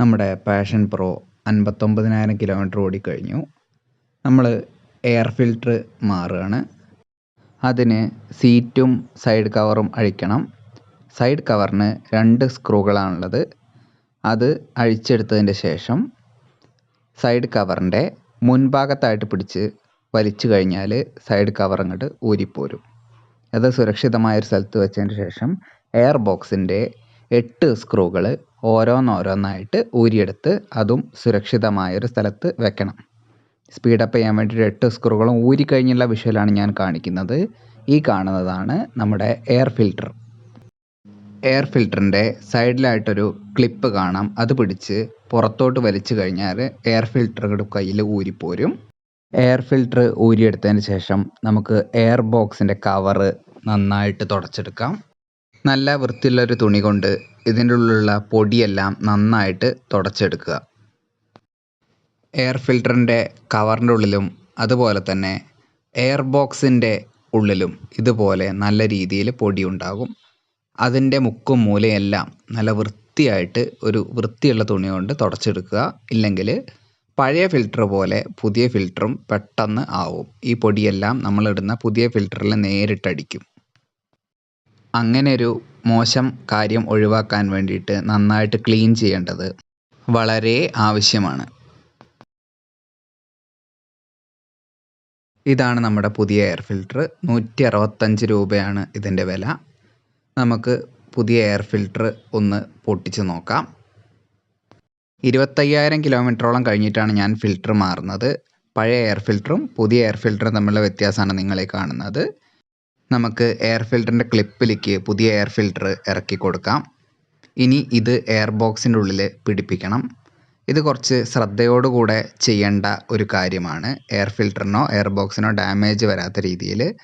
നമ്മുടെ passion pro അൻപത്തൊമ്പതിനായിരം kilometre ഓടിക്കഴിഞ്ഞു. നമ്മൾ എയർ ഫിൽറ്റർ മാറുകയാണ്. അതിന് സീറ്റും സൈഡ് കവറും അഴിക്കണം. സൈഡ് കവറിന് രണ്ട് സ്ക്രൂകളാണുള്ളത് അത് അഴിച്ചെടുത്തതിന്റെ ശേഷം സൈഡ് കവറിന്റെ മുൻഭാഗത്തായിട്ട് പിടിച്ച് വലിച്ചു കഴിഞ്ഞാൽ സൈഡ് കവർ അങ്ങോട്ട് ഊരിപ്പോരും. അത് സുരക്ഷിതമായ ഒരു സ്ഥലത്ത് വെച്ചതിന് ശേഷം എയർ ബോക്സിന്റെ എട്ട് സ്ക്രൂകൾ ഓരോന്നോരോന്നായിട്ട് ഊരിയെടുത്ത് അതും സുരക്ഷിതമായ ഒരു സ്ഥലത്ത് വെക്കണം. സ്പീഡപ്പ് ചെയ്യാൻ വേണ്ടിയിട്ട് എട്ട് സ്ക്രൂകളും ഊരിക്കഴിഞ്ഞുള്ള വിഷ്വലാണ് ഞാൻ കാണിക്കുന്നത്. ഈ കാണുന്നതാണ് നമ്മുടെ എയർ ഫിൽട്ടർ എയർ ഫിൽറ്ററിന്റെ സൈഡിലായിട്ടൊരു ക്ലിപ്പ് കാണാം. അത് പിടിച്ച് പുറത്തോട്ട് വലിച്ചു കഴിഞ്ഞാൽ എയർ ഫിൽറ്ററുടെ കയ്യിൽ ഊരിപ്പോരും. എയർ ഫിൽറ്റർ ഊരിയെടുത്തതിന് ശേഷം നമുക്ക് എയർ ബോക്സിന്റെ കവറ് നന്നായിട്ട് തുടച്ചെടുക്കാം. നല്ല വൃത്തിയുള്ളൊരു തുണി കൊണ്ട് ഇതിന്റെ ഉള്ളിലുള്ള പൊടിയെല്ലാം നന്നായിട്ട് തുടച്ചെടുക്കുക. എയർ ഫിൽറ്ററിന്റെ കവറിന്റെ ഉള്ളിലും അതുപോലെ തന്നെ എയർ ബോക്സിന്റെ ഉള്ളിലും ഇതുപോലെ നല്ല രീതിയിൽ പൊടി ഉണ്ടാകും അതിന്റെ മുക്കും മൂലയെല്ലാം നല്ല വൃത്തിയായിട്ട് ഒരു വൃത്തിയുള്ള തുണി കൊണ്ട് തുടച്ചെടുക്കുക. ഇല്ലെങ്കിൽ പഴയ ഫിൽറ്റർ പോലെ പുതിയ ഫിൽറ്ററും പെട്ടെന്ന് ആവും. ഈ പൊടിയെല്ലാം നമ്മളിടുന്ന പുതിയ ഫിൽറ്ററിൽ നേരിട്ടടിക്കും. അങ്ങനെ ഒരു മോശം കാര്യം ഒഴിവാക്കാൻ വേണ്ടിയിട്ട് നന്നായിട്ട് ക്ലീൻ ചെയ്യേണ്ടത് വളരെ ആവശ്യമാണ്. ഇതാണ് നമ്മുടെ പുതിയ എയർ ഫിൽറ്റർ നൂറ്റി അറുപത്തഞ്ച് രൂപയാണ് ഇതിന്റെ വില. നമുക്ക് പുതിയ എയർ ഫിൽറ്റർ ഒന്ന് പൊട്ടിച്ച് നോക്കാം. ഇരുപത്തയ്യായിരം കിലോമീറ്ററോളം കഴിഞ്ഞിട്ടാണ് ഞാൻ ഫിൽറ്റർ മാറുന്നത്. പഴയ എയർ ഫിൽറ്ററും പുതിയ എയർ ഫിൽറ്ററും തമ്മിലുള്ള വ്യത്യാസമാണ് നിങ്ങളെ കാണുന്നത്. നമുക്ക് എയർ ഫിൽറ്ററിന്റെ ക്ലിപ്പിലേക്ക് പുതിയ എയർ ഫിൽറ്റർ ഇറക്കി കൊടുക്കാം. ഇനി ഇത് എയർ ബോക്സിന്റെ ഉള്ളിൽ പിടിപ്പിക്കണം. ഇത് കുറച്ച് ശ്രദ്ധയോടുകൂടെ ചെയ്യേണ്ട ഒരു കാര്യമാണ്. എയർ ഫിൽറ്ററിനോ എയർ ബോക്സിനോ ഡാമേജ് വരാത്ത രീതിയിൽ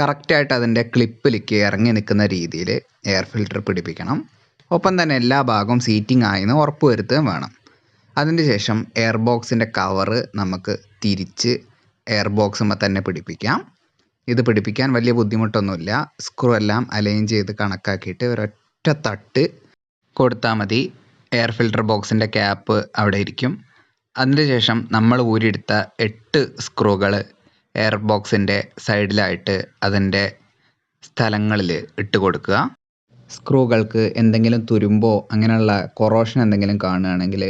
കറക്റ്റായിട്ട് അതിന്റെ ക്ലിപ്പിലേക്ക് ഇറങ്ങി നിൽക്കുന്ന രീതിയിൽ എയർ ഫിൽറ്റർ പിടിപ്പിക്കണം. ഒപ്പം തന്നെ എല്ലാ ഭാഗവും സീറ്റിംഗ് ആയെന്ന് ഉറപ്പുവരുത്തുകയും വേണം. അതിന് ശേഷം എയർ ബോക്സിന്റെ കവറ് നമുക്ക് തിരിച്ച് എയർ ബോക്സുമ്പോൾ തന്നെ പിടിപ്പിക്കാം. ഇത് പിടിപ്പിക്കാൻ വലിയ ബുദ്ധിമുട്ടൊന്നുമില്ല. സ്ക്രൂ എല്ലാം അലൈൻ ചെയ്ത് കണക്കാക്കിയിട്ട് ഒരൊറ്റ തട്ട് കൊടുത്താൽ മതി. എയർ ഫിൽട്ടർ ബോക്സിന്റെ ക്യാപ്പ് അവിടെ ഇരിക്കും. അതിനുശേഷം നമ്മൾ ഊരിയെടുത്ത എട്ട് സ്ക്രൂകൾ എയർ ബോക്സിന്റെ സൈഡിലായിട്ട് അതിന്റെ സ്ഥലങ്ങളിൽ ഇട്ട് കൊടുക്കുക. സ്ക്രൂകൾക്ക് എന്തെങ്കിലും തുരുമ്പോ അങ്ങനെയുള്ള കൊറോഷൻ എന്തെങ്കിലും കാണുകയാണെങ്കിൽ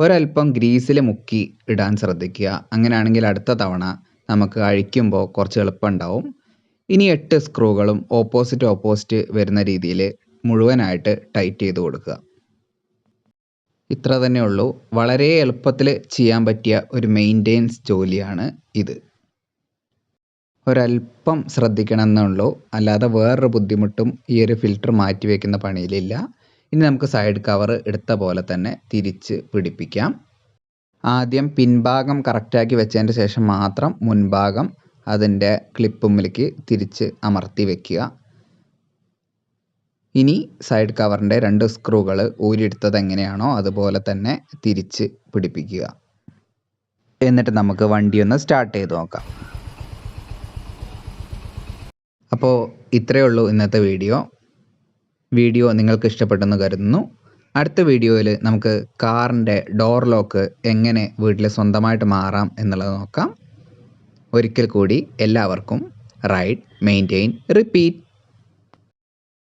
ഒരല്പം ഗ്രീസിൽ മുക്കി ഇടാൻ ശ്രദ്ധിക്കുക. അങ്ങനെയാണെങ്കിൽ അടുത്ത തവണ നമുക്ക് അഴിക്കുമ്പോൾ കുറച്ച് എളുപ്പമുണ്ടാവും. ഇനി എട്ട് സ്ക്രൂകളും ഓപ്പോസിറ്റ് ഓപ്പോസിറ്റ് വരുന്ന രീതിയിൽ മുഴുവനായിട്ട് ടൈറ്റ് ചെയ്ത് കൊടുക്കുക. ഇത്ര തന്നെ ഉള്ളൂ. വളരെ എളുപ്പത്തിൽ ചെയ്യാൻ പറ്റിയ ഒരു മെയിന്റെയിൻസ് ജോലിയാണ് ഇത്. ഒരല്പം ശ്രദ്ധിക്കണം അല്ലാതെ വേറൊരു ബുദ്ധിമുട്ടും ഈ ഒരു ഫിൽറ്റർ മാറ്റി വയ്ക്കുന്ന പണിയിലില്ല. ഇനി നമുക്ക് സൈഡ് കവർ എടുത്ത പോലെ തന്നെ തിരിച്ച് പിടിപ്പിക്കാം. ആദ്യം പിൻഭാഗം കറക്റ്റാക്കി വെച്ചതിന്റെ ശേഷം മാത്രം മുൻഭാഗം അതിന്റെ ക്ലിപ്പുമ്മിലേക്ക് തിരിച്ച് അമർത്തി വെക്കുക. ഇനി സൈഡ് കവറിന്റെ രണ്ട് സ്ക്രൂകൾ ഊരിയെടുത്തത് എങ്ങനെയാണോ അതുപോലെ തന്നെ തിരിച്ച് പിടിപ്പിക്കുക. എന്നിട്ട് നമുക്ക് വണ്ടി ഒന്ന് സ്റ്റാർട്ട് ചെയ്ത് നോക്കാം. അപ്പോൾ ഇത്രയേ ഉള്ളൂ ഇന്നത്തെ വീഡിയോ. വീഡിയോ നിങ്ങൾക്ക് ഇഷ്ടപ്പെട്ടെന്ന് കരുതുന്നു. അടുത്ത വീഡിയോയിൽ നമുക്ക് കാറിന്റെ ഡോർ ലോക്ക് എങ്ങനെ വീട്ടിൽ സ്വന്തമായിട്ട് മാറാം എന്നുള്ളത് നോക്കാം. ഒരിക്കൽ കൂടി എല്ലാവർക്കും റൈഡ് മെയിന്റെയിൻ റിപ്പീറ്റ്